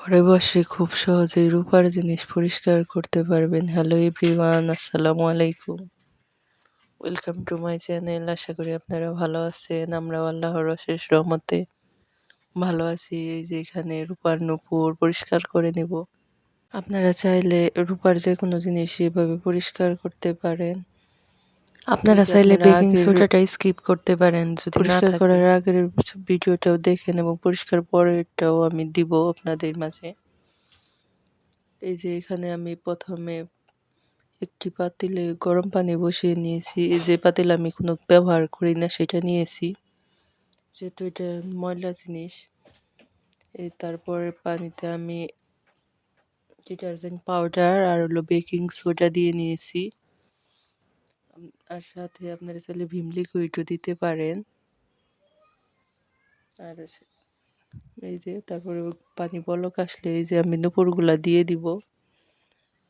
ঘরে বসে খুব সহজেই রূপার জিনিস পরিষ্কার করতে পারবেন। হ্যালো এভরিওয়ান আসসালামু আলাইকুম। ওয়েলকাম টু মাই চ্যানেল আশা করি আপনারা ভালো আছেন। আমরাও আল্লাহর অশেষ রহমতে ভালো আছি। এই যে এখানে রূপার নূপুর পরিষ্কার করে নিব। আপনারা চাইলে রূপার যে কোনো জিনিস এভাবে পরিষ্কার করতে পারেন। আপনারা চাইলে বেকিং সোডাটা স্কিপ করতে পারেন যদি পরিষ্কার করার আগের ভিডিওটাও দেখেন এবং পরিষ্কার পরেরটাও আমি দিব আপনাদের মাঝে। এই যে এখানে আমি প্রথমে একটি পাতিলে গরম পানি বসিয়ে নিয়েছি। এই যে পাতিল আমি কোনো ব্যবহার করি না সেটা নিয়েছি। যেহেতু এটা ময়লা জিনিস এই তারপরে পানিতে আমি ডিটারজেন্ট পাউডার আর হলো বেকিং সোডা দিয়ে নিয়েছি। আর সাথে আপনারা চাইলে ভিম লিকুইডও দিতে পারেন। আর এই যে তারপরে পানি বলক আসলে এই যে আমি নুপুরগুলা দিয়ে দিব।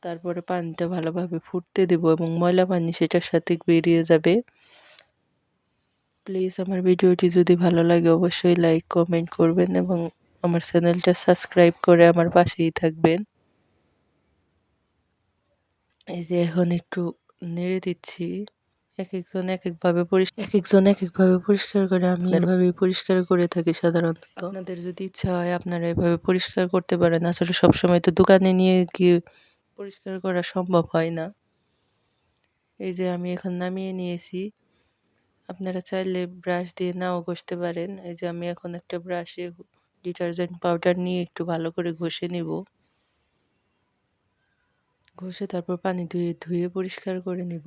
তারপরে পানিটা ভালোভাবে ফুটতে দেব এবং ময়লা পানি সেটার সাথে বেরিয়ে যাবে। প্লিজ আমার ভিডিওটি যদি ভালো লাগে অবশ্যই লাইক, কমেন্ট করবেন এবং আমার চ্যানেলটা সাবস্ক্রাইব করে আমার পাশেই থাকবেন। এই যে এখন একটু নেড়ে দিচ্ছি। এক একজন এক একভাবে এক একজন এক একভাবে পরিষ্কার করে আমি এভাবে পরিষ্কার করে থাকি সাধারণত। আপনাদের যদি ইচ্ছা হয় আপনারা এভাবে পরিষ্কার করতে পারেন আসলে সবসময় তো দোকানে নিয়ে গিয়ে পরিষ্কার করা সম্ভব হয় না। এই যে আমি এখন নামিয়ে নিয়েছি। আপনারা চাইলে ব্রাশ দিয়ে নাও ঘষতে পারেন। এই যে আমি এখন একটা ব্রাশে ডিটারজেন্ট পাউডার নিয়ে একটু ভালো করে ঘষে নিব। ঘষে তারপর পানি ধুয়ে ধুয়ে পরিষ্কার করে নিব।